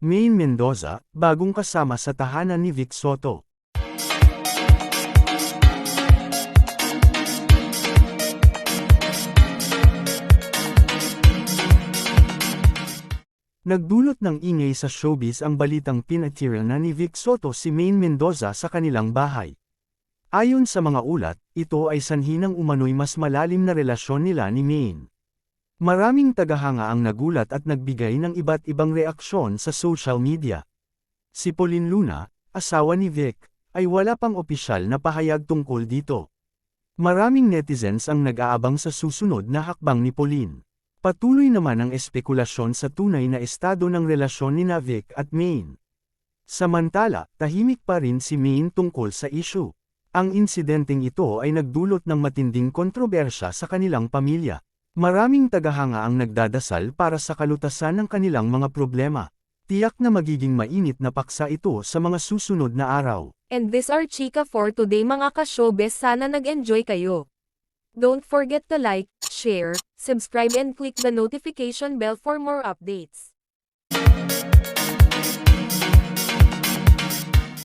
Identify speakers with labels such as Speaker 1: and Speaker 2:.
Speaker 1: Maine Mendoza, bagong kasama sa tahanan ni Vic Soto. Nagdulot ng ingay sa showbiz ang balitang pinatira na ni Vic Soto si Maine Mendoza sa kanilang bahay. Ayon sa mga ulat, ito ay sanhi ng umano'y mas malalim na relasyon nila ni Maine. Maraming tagahanga ang nagulat at nagbigay ng iba't ibang reaksyon sa social media. Si Pauline Luna, asawa ni Vic, ay wala pang opisyal na pahayag tungkol dito. Maraming netizens ang nag-aabang sa susunod na hakbang ni Pauline. Patuloy naman ang espekulasyon sa tunay na estado ng relasyon ni Vic at Maine. Samantala, tahimik pa rin si Maine tungkol sa issue. Ang insidenteng ito ay nagdulot ng matinding kontrobersya sa kanilang pamilya. Maraming tagahanga ang nagdadasal para sa kalutasan ng kanilang mga problema. Tiyak na magiging mainit na paksa ito sa mga susunod na araw.
Speaker 2: And this are Chika for today mga ka-showbiz sana nag-enjoy kayo. Don't forget to like, share, subscribe and click the notification bell for more updates.